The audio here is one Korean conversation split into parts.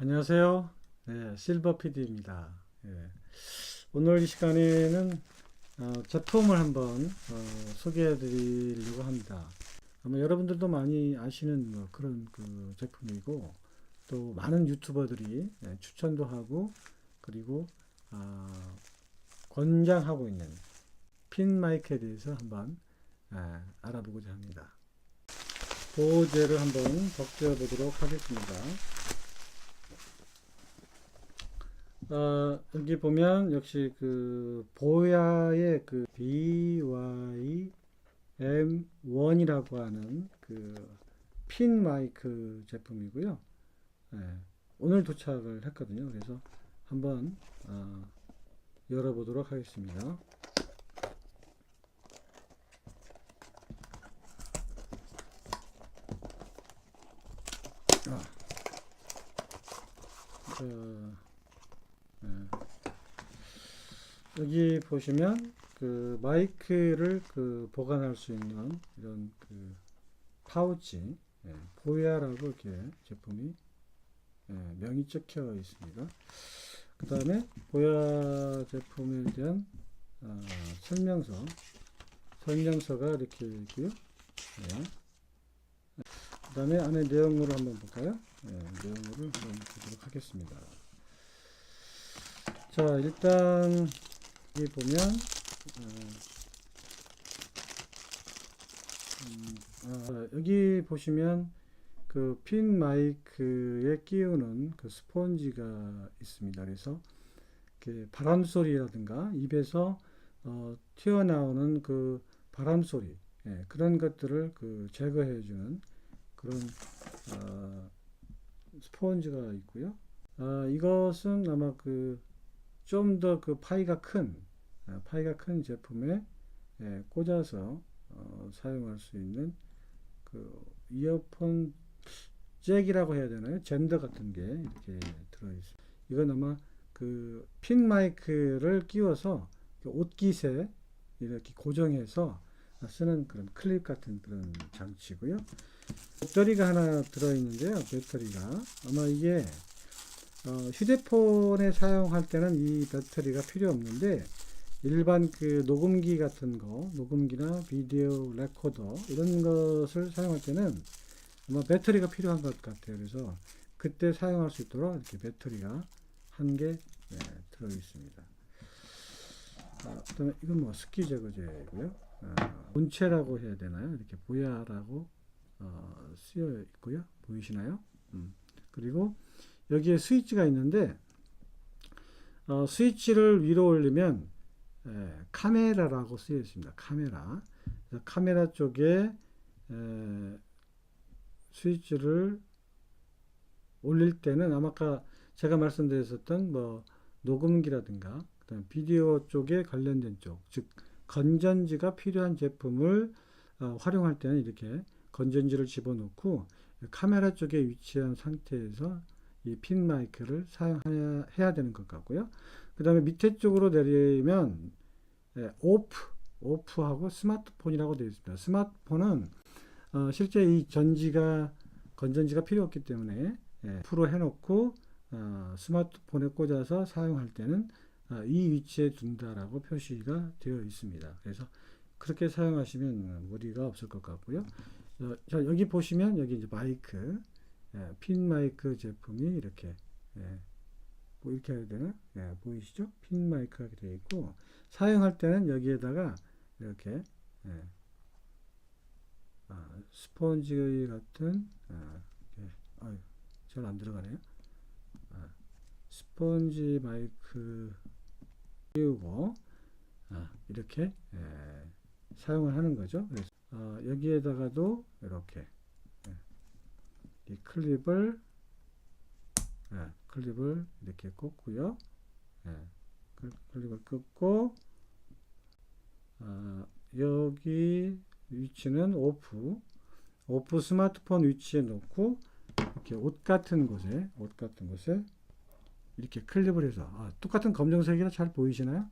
안녕하세요. 네, 실버 PD입니다. 예. 오늘 이 시간에는 어, 제품을 한번 어, 소개해 드리려고 합니다. 아마 여러분들도 많이 아시는 뭐 그런 그 제품이고 또 많은 유튜버들이 예, 추천도 하고 그리고 아, 권장하고 있는 핀 마이크에 대해서 한번 아, 알아보고자 합니다. 보호제를 한번 벗겨 보도록 하겠습니다. 어, 여기 보면 역시 그 보야의 그 BYM1이라고 하는 그 핀 마이크 제품이고요. 예, 오늘 도착을 했거든요. 그래서 한번 어, 열어보도록 하겠습니다. 아. 자, 예. 여기 보시면 그 마이크를 그 보관할 수 있는 이런 그 파우치 예, 보야라고 이렇게 제품이 예, 명이 찍혀 있습니다. 그 다음에 보야 제품에 대한 어, 설명서 설명서가 이렇게 있고요. 예. 그 다음에 안에 내용물을 한번 볼까요? 예, 내용물을 한번 보도록 하겠습니다. 자, 일단 여기 보면 어, 음, 아, 여기 보시면 그 핀 마이크에 끼우는 그 스폰지가 있습니다. 그래서 이렇게 바람 소리라든가 입에서 어, 튀어나오는 그 바람 소리 예, 그런 것들을 그 제거해 주는 그런 어, 스폰지가 있고요. 아, 이것은 아마 그 좀 더 그 파이가 큰 아, 파이가 큰 제품에 예, 꽂아서 어, 사용할 수 있는 그 이어폰 잭이라고 해야 되나요? 젠더 같은 게 이렇게 들어 있습니다. 이건 아마 그 핀 마이크를 끼워서 그 옷깃에 이렇게 고정해서 쓰는 그런 클립 같은 그런 장치고요. 배터리가 하나 들어 있는데요. 배터리가 아마 이게 어, 휴대폰에 사용할 때는 이 배터리가 필요 없는데 일반 그 녹음기 같은 거, 녹음기나 비디오 레코더 이런 것을 사용할 때는 아마 배터리가 필요한 것 같아요. 그래서 그때 사용할 수 있도록 이렇게 배터리가 한개 들어 있습니다. 아, 그다음에 이건 뭐 습기 제거제고요. 아, 본체라고 해야 되나요? 이렇게 보야라고 어, 쓰여 있고요. 보이시나요? 음. 그리고 여기에 스위치가 있는데 어, 스위치를 위로 올리면 에, 카메라라고 쓰여 있습니다. 카메라. 카메라 쪽에 에, 스위치를 올릴 때는 아마 아까 제가 말씀드렸었던 뭐 녹음기라든가 그다음 비디오 쪽에 관련된 쪽, 즉 건전지가 필요한 제품을 어, 활용할 때는 이렇게 건전지를 집어넣고 카메라 쪽에 위치한 상태에서 이 핀 마이크를 사용해야 해야 되는 것 같고요. 그 다음에 밑에 쪽으로 내리면 예, 오프, 오프하고 스마트폰이라고 되어 있습니다. 스마트폰은 어, 실제 이 전지가 건전지가 필요 없기 때문에 예, 프로 해놓고 어, 스마트폰에 꽂아서 사용할 때는 어, 이 위치에 둔다라고 표시가 되어 있습니다. 그래서 그렇게 사용하시면 무리가 없을 것 같고요. 어, 자, 여기 보시면 여기 이제 마이크, 예, 핀 마이크 제품이 이렇게 예, 뭐 이렇게 해야 되나? 예, 보이시죠? 핀 마이크가 되어 있고 사용할 때는 여기에다가 이렇게 예, 아, 스펀지 같은 아, 잘 안 들어가네요. 아, 스펀지 마이크 끼우고 아, 이렇게 예, 사용을 하는 거죠. 그래서 어, 여기에다가도 이렇게 예, 이 클립을 예, 클립을 이렇게 꽂고요. 예, 클- 클립을 꽂고 아, 여기 위치는 오프 오프 스마트폰 위치에 놓고 이렇게 옷 같은 곳에 옷 같은 곳에 이렇게 클립을 해서 아, 똑같은 검정색이라 잘 보이시나요?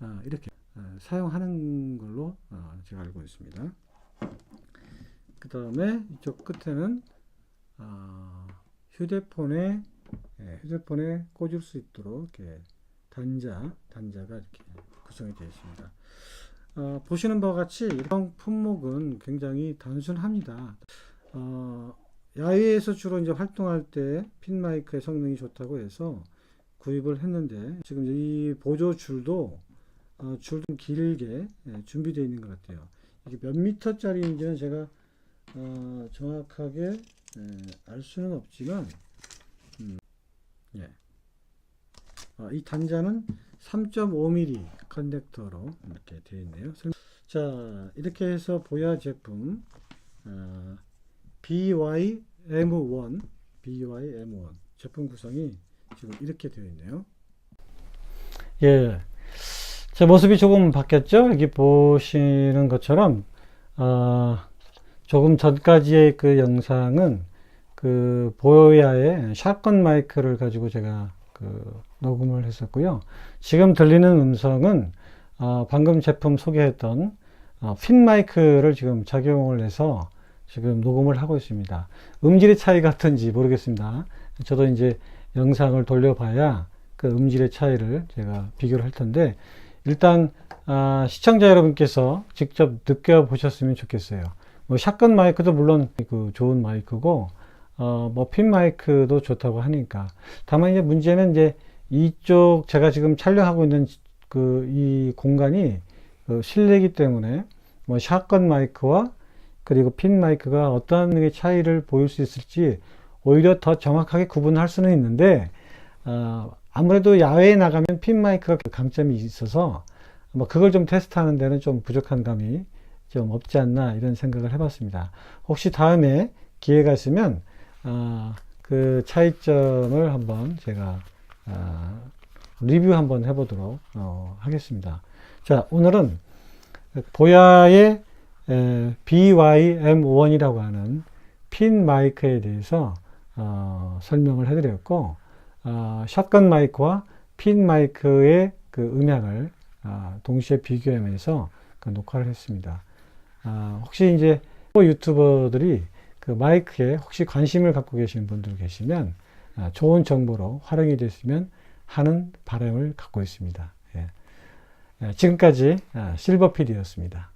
아, 이렇게 아, 사용하는 걸로 아, 제가 알고 있습니다. 그 다음에 이쪽 끝에는 아, 휴대폰에 예, 휴대폰에 꽂을 수 있도록 이렇게 단자, 단자가 이렇게 구성이 되어 있습니다. 어, 보시는 바와 같이 이런 품목은 굉장히 단순합니다. 어, 야외에서 주로 이제 활동할 때 핀 마이크의 성능이 좋다고 해서 구입을 했는데 지금 이 보조 줄도 어, 줄좀 길게 예, 준비되어 있는 것 같아요. 이게 몇 미터짜리인지는 제가 어, 정확하게 예, 알 수는 없지만 음, 예. 어, 이 단자는 3.5mm 커넥터로 이렇게 되어 있네요. 설- 자 이렇게 해서 보야 제품 어, BYM1 BYM1 제품 구성이 지금 이렇게 되어 있네요. 예. 제 모습이 조금 바뀌었죠? 여기 보시는 것처럼, 어, 조금 전까지의 그 영상은 그 보야의 샷건 마이크를 가지고 제가 그 녹음을 했었고요. 지금 들리는 음성은 어, 방금 제품 소개했던 어, 핀 마이크를 지금 작용을 해서 지금 녹음을 하고 있습니다. 음질의 차이 같은지 모르겠습니다. 저도 이제 영상을 돌려봐야 그 음질의 차이를 제가 비교를 할 텐데 일단 아, 시청자 여러분께서 직접 느껴보셨으면 좋겠어요. 뭐 샷건 마이크도 물론 그 좋은 마이크고 어, 뭐핀 마이크도 좋다고 하니까 다만 이제 문제는 이제 이쪽 제가 지금 촬영하고 있는 그 이 공간이 그 실내이기 때문에 뭐 샷건 마이크와 그리고 핀 마이크가 어떠한 의 차이를 보일 수 있을지 오히려 더 정확하게 구분할 수는 있는데 어, 아무래도 야외에 나가면 핀 마이크가 강점이 있어서 뭐 그걸 좀 테스트하는 데는 좀 부족한 감이 좀 없지 않나 이런 생각을 해봤습니다. 혹시 다음에 기회가 있으면 어, 그 차이점을 한번 제가 어, 리뷰 한번 해보도록 어, 하겠습니다. 자 오늘은 보야의 에, BYM1이라고 하는 핀 마이크에 대해서 어, 설명을 해드렸고 어, 샷건 마이크와 핀 마이크의 그 음향을 아, 동시에 비교하면서 그 녹화를 했습니다. 아, 혹시 이제 유튜버들이 그 마이크에 혹시 관심을 갖고 계신 분들 계시면 아, 좋은 정보로 활용이 됐으면 하는 바람을 갖고 있습니다. 예. 예, 지금까지 아, 실버필이었습니다.